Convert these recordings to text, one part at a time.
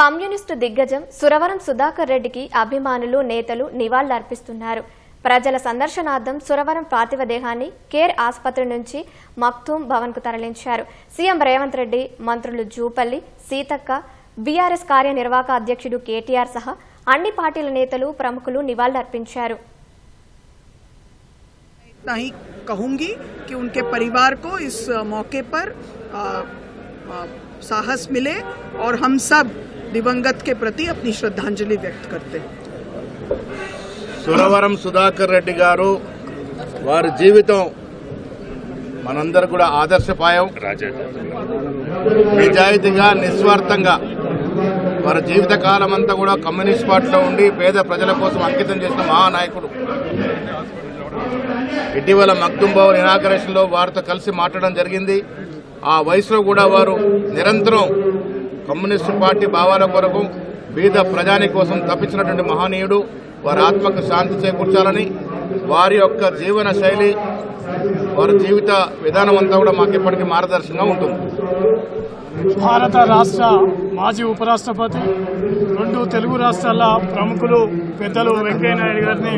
Communist దిగ్గజం సురవరం సుధాకర్ రెడ్డికి అభిమానులు నేతలు నివాళులర్పిస్తున్నారు ప్రజల సందర్శనార్థం సురవరం పార్థివ దేహాన్ని కేర్ ఆసుపత్రి నుంచి మక్తూం భవన్కు తరలించారు సీఎం రేవంత్ రెడ్డి మంత్రులు జూపల్లి సీతక్క బీఆర్ఎస్ కార్యనిర్వాహక అధ్యక్షుడు కేటీఆర్ సహా అన్ని పార్టీల నేతలు ప్రముఖులు నివాళులర్పించారు इतना ही कहूंगी कि उनके परिवार को इस मौके पर आ, आ, साहस मिले और हम सब दिवंगत के प्रति अपनी श्रद्धांजलि व्यक्त करते हैं సురవరం సుధాకర్ రెడ్డి గారు వారి జీవితం మనందరూ కూడా ఆదర్శపాయం నిజాయితీగా నిస్వార్థంగా వారి జీవిత కాలం అంతా కూడా కమ్యూనిస్ట్ పార్టీలో ఉండి పేద ప్రజల కోసం అంకితం చేసిన మహానాయకుడు ఇటీవల మక్దుం భవన్ ఇనాగరేషన్ లో వారితో కలిసి మాట్లాడడం జరిగింది ఆ వయసులో కూడా వారు నిరంతరం కమ్యూనిస్టు పార్టీ భావాల కొరకు బీద ప్రజాని కోసం తప్పించినటువంటి మహనీయుడు వారి ఆత్మకు శాంతి చేకూర్చాలని వారి యొక్క జీవన శైలి వారి జీవిత విధానం అంతా కూడా మాకు ఎప్పటికీ మార్గదర్శకంగా ఉంటుంది. భారత రాష్ట్ర మాజీ ఉపరాష్ట్రపతి రెండు తెలుగు రాష్ట్రాల ప్రముఖులు పెద్దలు వెంకయ్యనాయుడు గారిని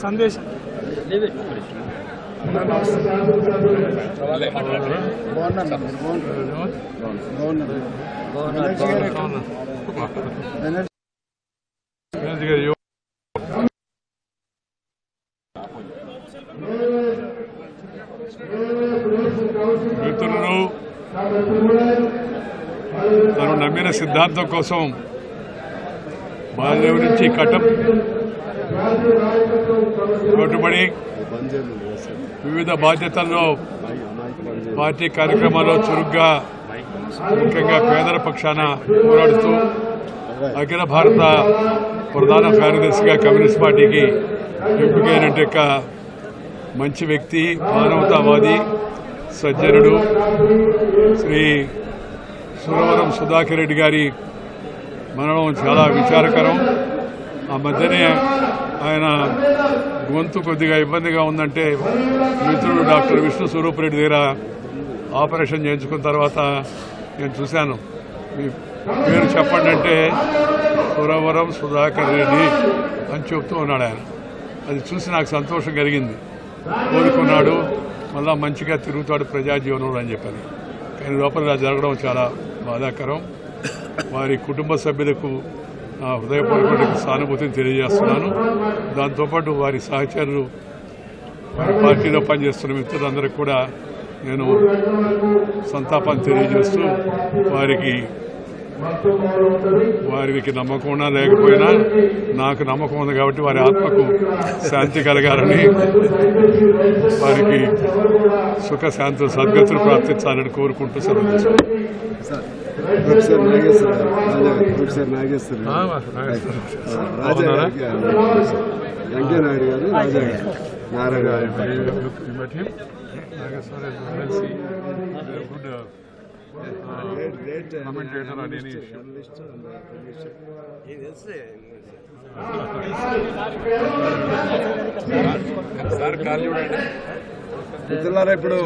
సందేశం మిత్రులను తను నమ్మిన సిద్ధాంతం కోసం బాలదేవు నుంచి కటం కట్టుబడి వివిధ బాధ్యతల్లో పార్టీ కార్యక్రమాల్లో చురుగ్గా ముఖ్యంగా పేదల పక్షాన పోరాడుతూ అఖిల భారత ప్రధాన కార్యదర్శిగా కమ్యూనిస్ట్ పార్టీకి ఎంపికైనట్టు యొక్క మంచి వ్యక్తి మానవతావాది సజ్జనుడు శ్రీ సురవరం సుధాకర్ రెడ్డి గారి మరణం చాలా విచారకరం. ఆ మధ్యనే ఆయన గొంతు కొద్దిగా ఇబ్బందిగా ఉందంటే మిత్రుడు డాక్టర్ విష్ణు స్వరూప్ రెడ్డి దగ్గర ఆపరేషన్ చేయించుకున్న తర్వాత నేను చూశాను. మీ పేరు చెప్పండి అంటే సురవరం సుధాకర్ రెడ్డి అని చెప్తూ ఉన్నాడు ఆయన. అది చూసి నాకు సంతోషం కలిగింది. కోరుకున్నాడు మళ్ళా మంచిగా తిరుగుతాడు ప్రజాజీవనంలో అని చెప్పాను. కానీ లోపల జరగడం చాలా బాధాకరం. వారి కుటుంబ సభ్యులకు హృదయపూర్వక సానుభూతిని తెలియజేస్తున్నాను. దాంతోపాటు వారి సహచరులు వారి పార్టీలో పనిచేస్తున్న మిత్రులందరికీ కూడా నేను సంతాపాన్ని తెలియజేస్తూ వారికి వారికి నమ్మకం ఉన్నా లేకపోయినా నాకు నమ్మకం ఉంది కాబట్టి వారి ఆత్మకు శాంతి కలగాలని వారికి సుఖ శాంతి సద్గతులు ప్రార్థించాలని కోరుకుంటూ సెలవు ప్రొఫెసర్ నాగేశ్వర ప్రొఫెసర్ నాగేశ్వర రాజా? గారికి వెంకయ్యనాయుడు గారు రాజా గారు నారాయణ గారు uh, uh, any issue. Sir call చూడండి మిత్రులారా ఇప్పుడు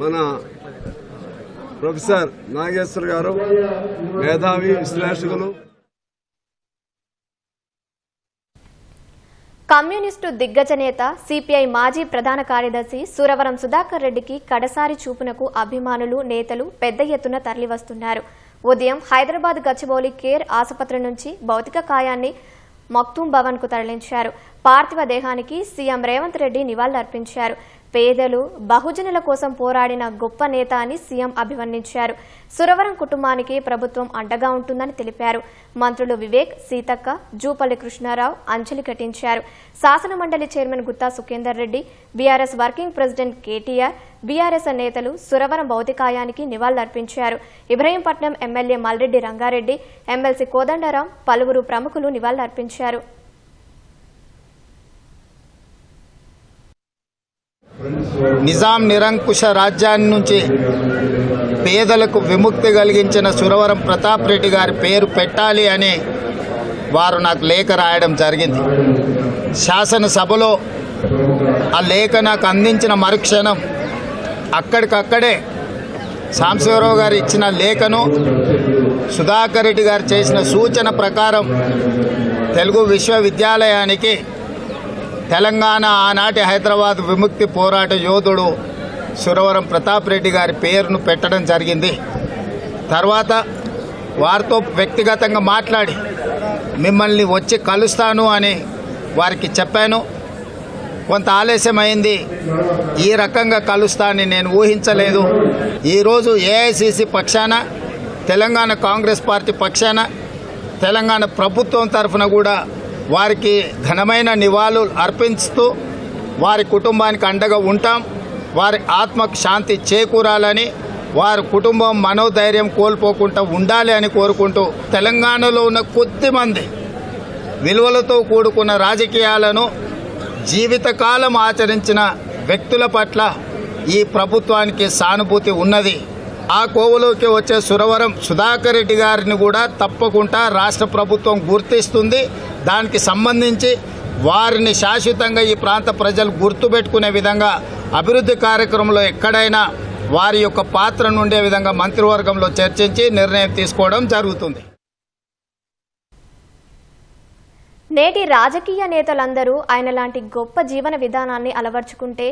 మన ప్రొఫెసర్ నాగేశ్వర్ గారు మేధావి విశ్లేషకులు. కమ్యూనిస్టు దిగ్గజ నేత సిపిఐ మాజీ ప్రధాన కార్యదర్శి సురవరం సుధాకర్ రెడ్డికి కడసారి చూపునకు అభిమానులు నేతలు పెద్ద ఎత్తున తరలివస్తున్నారు. ఉదయం హైదరాబాద్ గచ్చిబౌలి కేర్ ఆసుపత్రి నుంచి భౌతిక కాయాన్ని మక్తూం భవన్కు తరలించారు. పార్థివ దేహానికి సీఎం రేవంత్ రెడ్డి నివాళులర్పించారు. పేదలు బహుజనుల కోసం పోరాడిన గొప్ప నేత అని సీఎం అభివర్ణించారు. సురవరం కుటుంబానికి ప్రభుత్వం అండగా ఉంటుందని తెలిపారు. మంత్రులు వివేక్ సీతక్క జూపల్లి కృష్ణారావు అంజలి ఘటించారు శాసనమండలి chairman Gutta Sukhender Reddy BRS working president KTR BRS నేతలు సురవరం భౌతికాయానికి నివాళులర్పించారు. ఇబ్రహీంపట్నం ఎమ్మెల్యే మల్రెడ్డి రంగారెడ్డి ఎమ్మెల్సీ కోదండరాం పలువురు ప్రముఖులు నివాళులర్పించారు. నిజాం నిరంకుశ రాజ్యాన్ని నుంచి పేదలకు విముక్తి కలిగించిన సురవరం ప్రతాప్ రెడ్డి గారి పేరు పెట్టాలి అని వారు నాకు లేఖ రాయడం జరిగింది. శాసనసభలో ఆ లేఖ నాకు అందించిన మరుక్షణం అక్కడికక్కడే సాంబశివరావు గారు ఇచ్చిన లేఖను సుధాకర్ రెడ్డి గారు చేసిన సూచన ప్రకారం తెలుగు విశ్వవిద్యాలయానికి తెలంగాణ ఆనాటి హైదరాబాద్ విముక్తి పోరాట యోధుడు సురవరం ప్రతాప్ రెడ్డి గారి పేరును పెట్టడం జరిగింది. తర్వాత వారితో వ్యక్తిగతంగా మాట్లాడి మిమ్మల్ని వచ్చి కలుస్తాను అని వారికి చెప్పాను. కొంత ఆలస్యమైంది. ఈ రకంగా కలుస్తానని నేను ఊహించలేదు. ఈరోజు ఏఐసిసి పక్షాన తెలంగాణ కాంగ్రెస్ పార్టీ పక్షాన తెలంగాణ ప్రభుత్వం తరఫున కూడా వారికి ఘనమైన నివాళులు అర్పిస్తూ వారి కుటుంబానికి అండగా ఉంటాం. వారి ఆత్మకు శాంతి చేకూరాలని వారి కుటుంబం మనోధైర్యం కోల్పోకుండా ఉండాలి అని కోరుకుంటూ తెలంగాణలో ఉన్న కొద్దిమంది విలువలతో కూడుకున్న రాజకీయాలను జీవితకాలం ఆచరించిన వ్యక్తుల పట్ల ఈ ప్రభుత్వానికి సానుభూతి ఉన్నది. ఆ కోవలోకి వచ్చే సురవరం సుధాకర్ రెడ్డి గారిని కూడా తప్పకుండా రాష్ట్ర ప్రభుత్వం గుర్తిస్తుంది. దానికి సంబంధించి వారిని శాశ్వతంగా ఈ ప్రాంత ప్రజలు గుర్తుపెట్టుకునే విధంగా అభివృద్ధి కార్యక్రమంలో ఎక్కడైనా వారి యొక్క పాత్ర నుండే విధంగా మంత్రివర్గంలో చర్చించి నిర్ణయం తీసుకోవడం జరుగుతుంది. నేటి రాజకీయ నేతలందరూ ఆయన లాంటి గొప్ప జీవన విధానాన్ని అలవర్చుకుంటే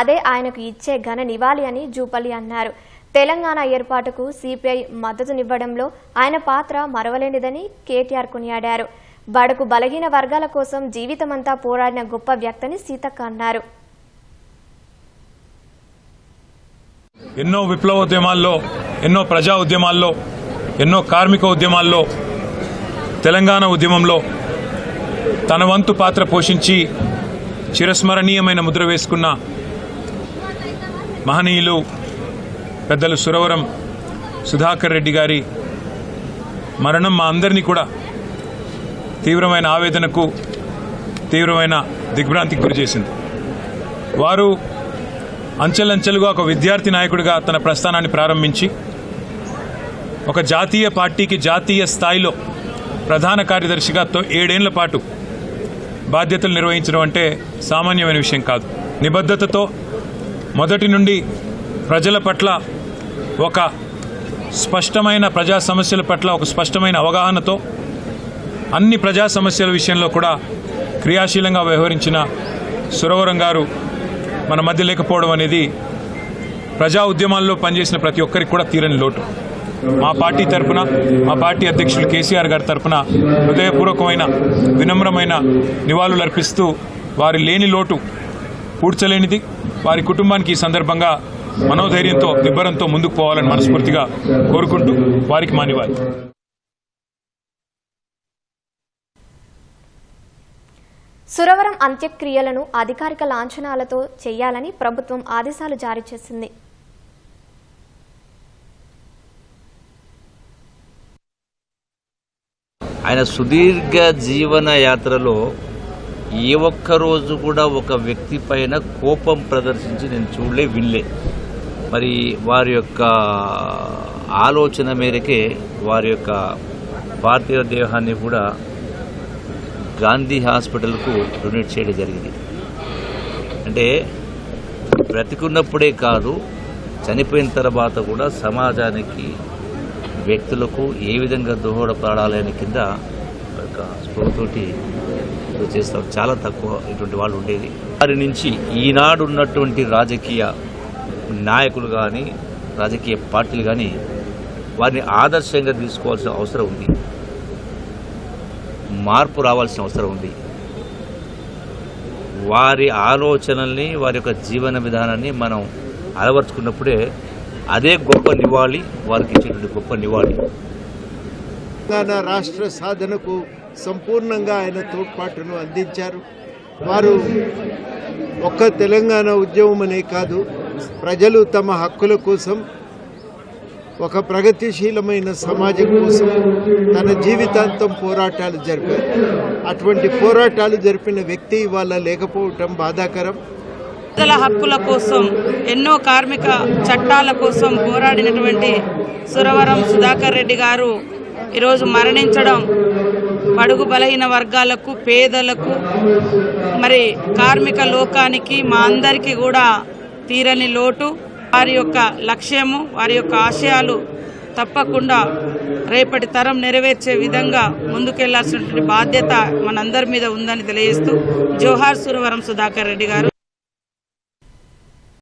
అదే ఆయనకు ఇచ్చే ఘన నివాళి అని జూపల్లి అన్నారు. తెలంగాణ ఏర్పాటుకు సిపిఐ మద్దతునివ్వడంలో ఆయన పాత్ర మరవలేనిదని కేటీఆర్ కొనియాడారు. వాడకు బలహీన వర్గాల కోసం జీవితమంతా పోరాడిన గొప్ప వ్యక్తని సీతక్క అన్నారు. ఎన్నో విప్లవోద్యమాల్లో ఎన్నో ప్రజా ఉద్యమాల్లో ఎన్నో కార్మిక ఉద్యమాల్లో తెలంగాణ ఉద్యమంలో తన వంతు పాత్ర పోషించి చిరస్మరణీయమైన ముద్ర వేసుకున్న మహనీయులు పెద్దలు సురవరం సుధాకర్ రెడ్డి గారి మరణం మా అందరినీ కూడా తీవ్రమైన ఆవేదనకు తీవ్రమైన దిగ్భ్రాంతికి గురి చేసింది. వారు అంచెలంచెలుగా ఒక విద్యార్థి నాయకుడిగా తన ప్రస్థానాన్ని ప్రారంభించి ఒక జాతీయ పార్టీకి జాతీయ స్థాయిలో ప్రధాన కార్యదర్శిగా ఏడేళ్ళ పాటు బాధ్యతలు నిర్వహించడం అంటే సామాన్యమైన విషయం కాదు. నిబద్ధతతో మొదటి నుండి ప్రజల పట్ల ఒక స్పష్టమైన ప్రజా సమస్యల పట్ల ఒక స్పష్టమైన అవగాహనతో అన్ని ప్రజా సమస్యల విషయంలో కూడా క్రియాశీలంగా వ్యవహరించిన సురవరం గారు మన మధ్య లేకపోవడం అనేది ప్రజా ఉద్యమాల్లో పనిచేసిన ప్రతి ఒక్కరికి కూడా తీరని లోటు. మా పార్టీ తరపున మా పార్టీ అధ్యక్షులు కేసీఆర్ గారి తరపున హృదయపూర్వకమైన వినమ్రమైన నివాళులు అర్పిస్తూ వారి లేని లోటు పూడ్చలేనిది వారి కుటుంబానికి ఈ సందర్భంగా మనోధైర్యంతో నిబ్బరంతో ముందుకు పోవాలని మనస్ఫూర్తిగా కోరుకుంటూ వారికి మా నివాళి. సురవరం అంత్యక్రియలను అధికారిక లాంఛనాలతో చేయాలని ప్రభుత్వం ఆదేశాలు జారీ చేసింది. ఆయన సుదీర్ఘ జీవన యాత్రలో ఏ ఒక్క రోజు కూడా ఒక వ్యక్తి పైన కోపం ప్రదర్శించి నేను చూడలే వినలే. మరి వారి యొక్క ఆలోచన మేరకే వారి యొక్క పార్థివ దేహాన్ని కూడా గాంధీ హాస్పిటల్కు డొనేట్ చేయడం జరిగింది. అంటే బ్రతికున్నప్పుడే కాదు చనిపోయిన తర్వాత కూడా సమాజానికి వ్యక్తులకు ఏ విధంగా దోహదపడాలనే కింద ఒక స్పృహతోటి చేస్తాం. చాలా తక్కువ ఇటువంటి వాళ్ళు ఉండేది. వారి నుంచి ఈనాడు ఉన్నటువంటి రాజకీయ నాయకులు కానీ రాజకీయ పార్టీలు కానీ వారిని ఆదర్శంగా తీసుకోవాల్సిన అవసరం ఉంది. మార్పు రావాల్సిన అవసరం ఉంది. వారి ఆలోచనల్ని వారి యొక్క జీవన విధానాన్ని మనం అలవర్చుకున్నప్పుడే అదే గొప్ప నివాళి వారికి ఇచ్చేటువంటి గొప్ప నివాళి. తెలంగాణ రాష్ట్ర సాధనకు సంపూర్ణంగా ఆయన తోడ్పాటును అందించారు. వారు ఒక్క తెలంగాణ ఉద్యమం అనే కాదు ప్రజలు తమ హక్కుల కోసం ఒక ప్రగతిశీలమైన సమాజం కోసం తన జీవితాంతం పోరాటాలు జరిపారు. అటువంటి పోరాటాలు జరిపిన వ్యక్తి ఇవాళ లేకపోవటం బాధాకరం. ప్రజల హక్కుల కోసం ఎన్నో కార్మిక చట్టాల కోసం పోరాడినటువంటి సురవరం సుధాకర్ రెడ్డి గారు ఈరోజు మరణించడం బడుగు బలహీన వర్గాలకు పేదలకు మరి కార్మిక లోకానికి మా అందరికీ కూడా తీరని లోటు. వారి యొక్క లక్ష్యము వారి యొక్క ఆశయాలు తప్పకుండా రేపటి తరం నెరవేర్చే విధంగా ముందుకెళ్ళాల్సినటువంటి బాధ్యత మనందరి మీద ఉందని తెలియజేస్తూ జోహార్ సురవరం సుధాకర్ రెడ్డి గారు.